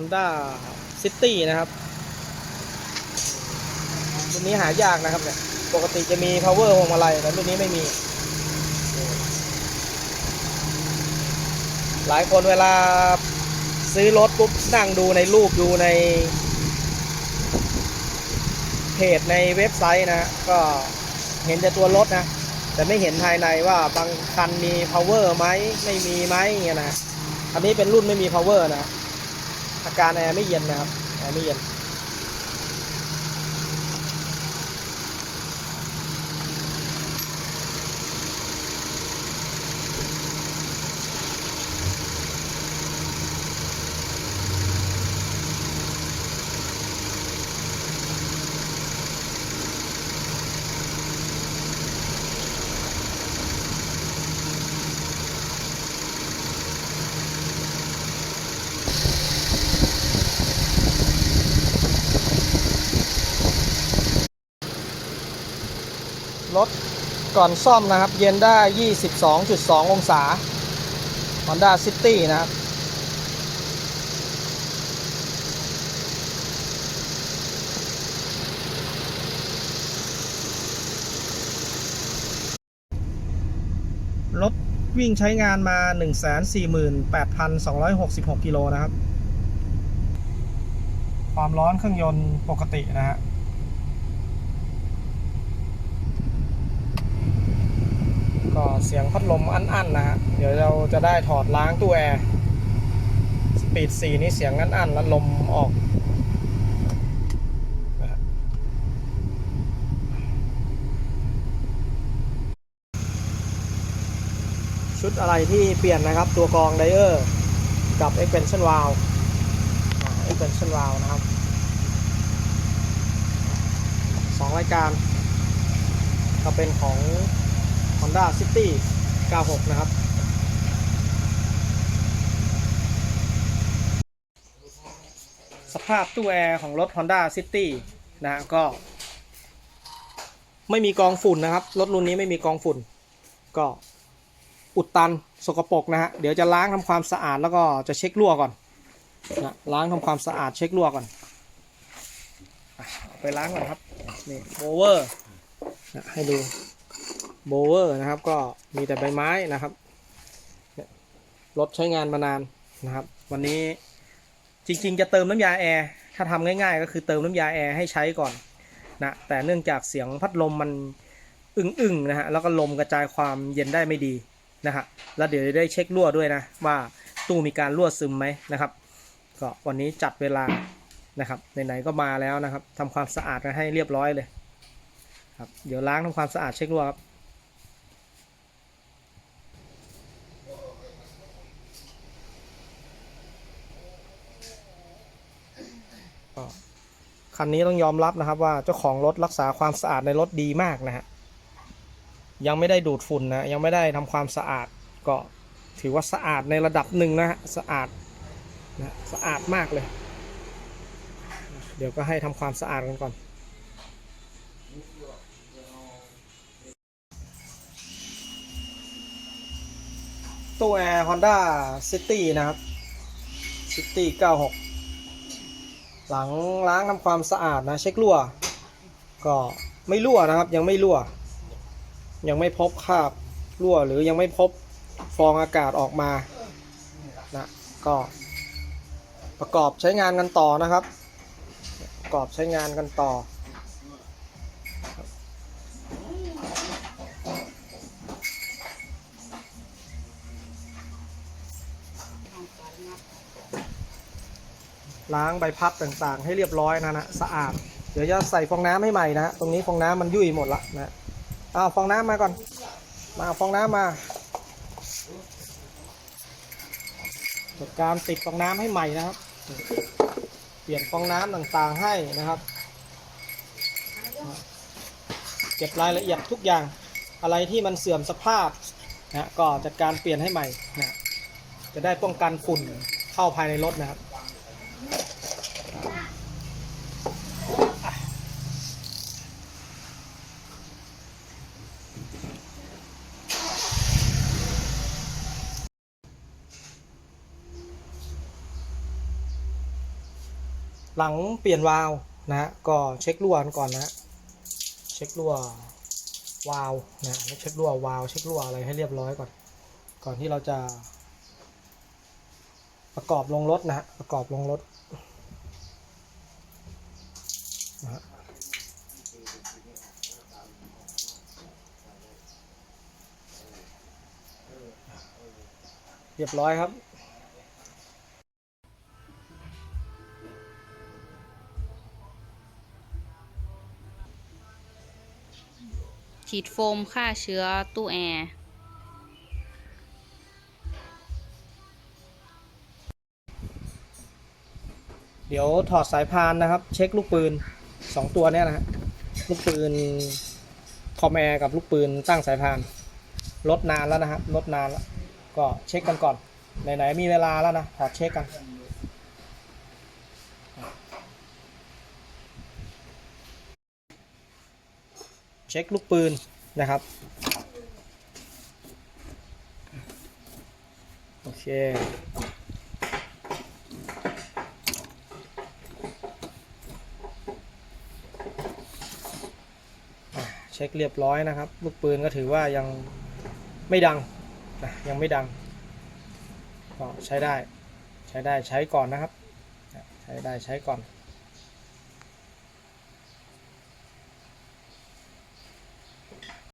Honda City นะครับรุ่นนี้หายากนะครับเนี่ยปกติจะมี power พวงมาลัยแต่รุ่นนี้ไม่มี หลายคนเวลาซื้อรถปุ๊บนั่งดูในรูปดูใน เพจในเว็บไซต์นะ ก็เห็นแต่ตัวรถนะ แต่ไม่เห็นภายในว่าบางคันมี power ไหมไม่มีไหมเงี้ยนะอันนี้เป็นรุ่นไม่มี power นะ อาการแอร์ไม่เย็นนะครับแอร์ไม่เย็น รถก่อนซ่อมนะครับ เย็นได้ 22.2 องศา Honda City นะครับ รถวิ่งใช้งานมา 148,266 กิโลนะครับ ความร้อนเครื่องยนต์ปกตินะฮะ ก็เสียงพัดลมอั้นๆนะฮะ เดี๋ยวเราจะได้ถอดล้างตู้แอร์ สปีด 4 นี่เสียงอั้นๆ แล้วลมออกชุดอะไรที่เปลี่ยนนะครับ ตัวกรองไดเออร์กับ expansion valve expansion valve นะครับสองรายการ ก็เป็นของ Honda City 96 นะครับ สภาพตู้แอร์ของรถ Honda City นะฮะก็ ไม่มีกองฝุ่นนะครับ รถรุ่นนี้ไม่มีกองฝุ่น ก็อุดตันสกปรกนะฮะ เดี๋ยวจะล้างทำความสะอาดแล้วก็จะเช็ครั่วก่อนนะล้างทำความสะอาดเช็ครั่วก่อนไปล้างก่อนครับ นี่โบเวอร์นะให้ดู โบเวอร์นะครับ ก็มีแต่ใบไม้นะครับรถใช้งานมานานนะครับ วันนี้จริงๆ จะเติมน้ำยาแอร์ถ้าทำง่ายๆ ก็คือเติมน้ำยาแอร์ให้ใช้ก่อนนะแต่เนื่องจากเสียงพัดลมมันอึ้งๆนะฮะแล้วก็ลมกระจายความเย็นได้ไม่ดีนะฮะแล้วเดี๋ยวจะได้เช็ครั่วด้วยนะ ว่าตู้มีการรั่วซึมไหมนะครับก็วันนี้จัดเวลานะครับไหนๆก็มาแล้วนะครับทำความสะอาดกันให้เรียบร้อยเลยครับเดี๋ยวล้างทำความสะอาดเช็ครั่วครับ ก็คันนี้ต้องยอมรับนะครับว่าเจ้าของรถรักษาความสะอาดในรถดีมากนะฮะยังไม่ได้ดูดฝุ่นนะยังไม่ได้ทำความสะอาดก็ถือว่าสะอาดในระดับหนึ่งนะฮะสะอาดนะสะอาดมากเลย เดี๋ยวก็ให้ทำความสะอาดกันก่อนตู้แอร์ Honda City นะครับ City 96 หลังล้างทำความสะอาดนะ เช็ครั่ว ก็ไม่รั่วนะครับ ยังไม่รั่ว ยังไม่พบคราบรั่วหรือยังไม่พบฟองอากาศออกมานะก็ประกอบใช้งานกันต่อนะครับ ประกอบใช้งานกันต่อ ล้างใบพัดต่างๆ ให้เรียบร้อยนะนะสะอาด เดี๋ยวจะใส่ฟองน้ำให้ใหม่นะตรงนี้ฟองน้ำมันยุ่ยหมดละนะเอาฟองน้ำมาก่อน มาเอาฟองน้ำมาจัดการติดฟองน้ำให้ใหม่นะครับ เปลี่ยนฟองน้ำต่างๆให้นะครับเก็บรายละเอียดทุกอย่างอะไรที่มันเสื่อมสภาพนะก็จัดการเปลี่ยนให้ใหม่นะจะได้ป้องกันฝุ่นเข้าภายในรถนะครับ หลังเปลี่ยนวาล์วนะฮะก็เช็ครั่วดก่อนนะเช็ครั่ววาล์วนะเช็ครั่ววาล์วเช็ครั่วอะไรให้เรียบร้อยก่อน ก่อนที่เราจะ ประกอบลงรถนะฮะประกอบลงรถนะเรียบร้อยครับ ฉีดโฟมฆ่าเชื้อตู้แอร์ เดี๋ยวถอดสายพานนะครับ เช็คลูกปืนสองตัวเนี้ยนะฮะลูกปืนคอมแอร์กับลูกปืนตั้งสายพานลดนานแล้วนะครับลดนานแล้วก็เช็คกันก่อนไหนๆมีเวลาแล้วนะถอดเช็คกัน เช็คลูกปืนนะครับ โอเค เช็คเรียบร้อยนะครับ ลูกปืนก็ถือว่ายังไม่ดังนะยังไม่ดัง ก็ใช้ได้ ใช้ได้ใช้ก่อนนะครับ ใช้ได้ใช้ก่อน